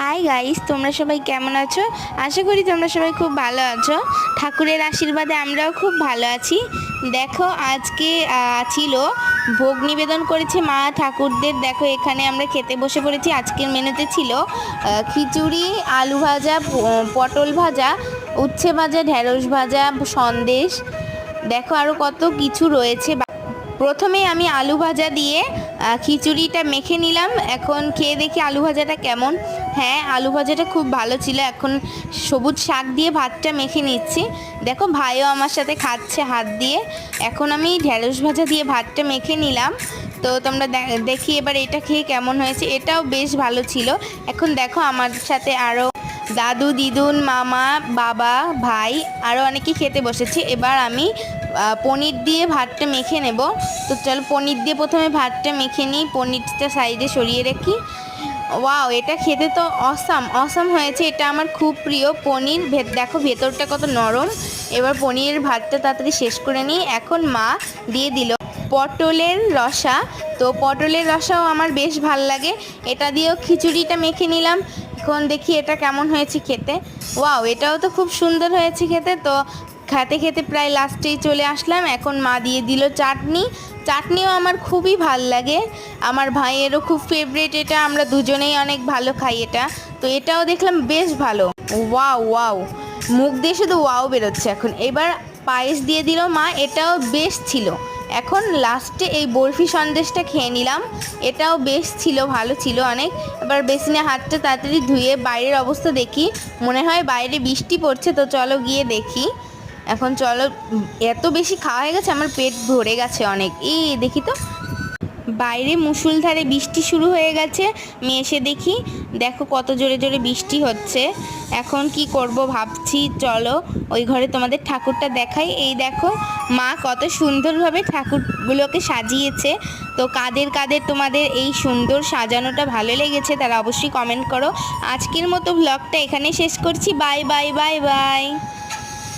Hi guys তোমরা সবাই কেমন আছো? আশা করি তোমরা সবাই খুব ভালো আছো। ঠাকুরের আশীর্বাদে আমরাও খুব ভালো আছি। দেখো, আজকে ছিল ভোগ নিবেদন করেছে মা ঠাকুরদের। দেখো, এখানে আমরা খেতে বসে পড়েছি। আজকের মেনুতে ছিল খিচুড়ি, আলু ভাজা পটল ভাজা, উচ্ছে ভাজা, ঢেঁড়স ভাজা, সন্দেশ। দেখো আরও কত কিছু রয়েছে। প্রথমে আমি আলু ভাজা দিয়ে খিচুড়িটা মেখে নিলাম। এখন খেয়ে দেখি আলু ভাজাটা কেমন। হ্যাঁ আলু ভাজাটা খুব ভালো ছিল। এখন সবুজ শাক দিয়ে ভাতটা মেখে নিচ্ছি। দেখো ভাইও আমার সাথে খাচ্ছে হাত দিয়ে। এখন আমি ঢেঁড়স ভাজা দিয়ে ভাতটা মেখে নিলাম। তো তোমরা দেখি এবার এটা খেয়ে কেমন হয়েছে। এটাও বেশ ভালো ছিল। এখন দেখো আমার সাথে আরও দাদু, দিদুন, মামা, বাবা, ভাই আরও অনেকে খেতে বসেছে। এবার আমি পনির দিয়ে ভাতটা মেখে নেব। তো চলো পনির দিয়ে প্রথমে ভাতটা মেখে নিই, পনিরটা সাইডে সরিয়ে রাখি। ওয়াও, এটা খেতে তো অসাম অসাম হয়েছে, এটা আমার খুব প্রিয় পনির। ভে- দেখো ভেতরটা কত নরম। এবার পনিরের ভাতটা তাড়াতাড়ি শেষ করে নিই। এখন মা দিয়ে দিল পটলের রসা। তো পটলের রসাও আমার বেশ ভালো লাগে। এটা দিয়েও খিচুড়িটা মেখে নিলাম। এখন দেখি এটা কেমন হয়েছে খেতে। ওয়াও, এটাও তো খুব সুন্দর হয়েছে খেতে। তো খেতে খেতে প্রায় লাস্টেই চলে আসলাম। এখন মা দিয়ে দিল চাটনি। চাটনিও আমার খুবই ভালো লাগে। আমার ভাইয়েরও খুব ফেভারিট এটা। আমরা দুজনেই অনেক ভালো খাই এটা। তো এটাও দেখলাম বেশ ভালো। Wow wow. মুখ দিয়ে শুধু ওয়াও বেরোচ্ছে এখন। এবার পায়েস দিয়ে দিল মা। এটাও বেশ ছিল। এখন লাস্টে এই বরফি সন্দেশটা খেয়ে নিলাম। এটাও বেশ ছিল, ভালো ছিল অনেক। এবার বেসিনে হাতটা তাড়াতাড়ি ধুয়ে বাইরের অবস্থা দেখি। মনে হয় বাইরে বৃষ্টি পড়ছে, তো চলো গিয়ে দেখি। এখন চলো এত বেশি খাওয়া হয়ে গেছে, আমার পেট ভরে গেছে অনেক। এই দেখি তো। বাইরে মুষলধারে বৃষ্টি শুরু হয়ে গেছে, আমি দেখি, দেখো কত জোরে জোরে বৃষ্টি হচ্ছে। এখন কি করব ভাবছি, চলো, ওই ঘরে তোমাদের ঠাকুরটা দেখাই। এই দেখো, মা কত সুন্দরভাবে ঠাকুরগুলোকে সাজিয়েছে। তো কাদের কাদের তোমাদের এই সুন্দর সাজানোটা ভালো লেগেছে, তারা অবশ্যই কমেন্ট করো। আজকের মতো ব্লগটা এখানে শেষ করছি। Bye bye bye bye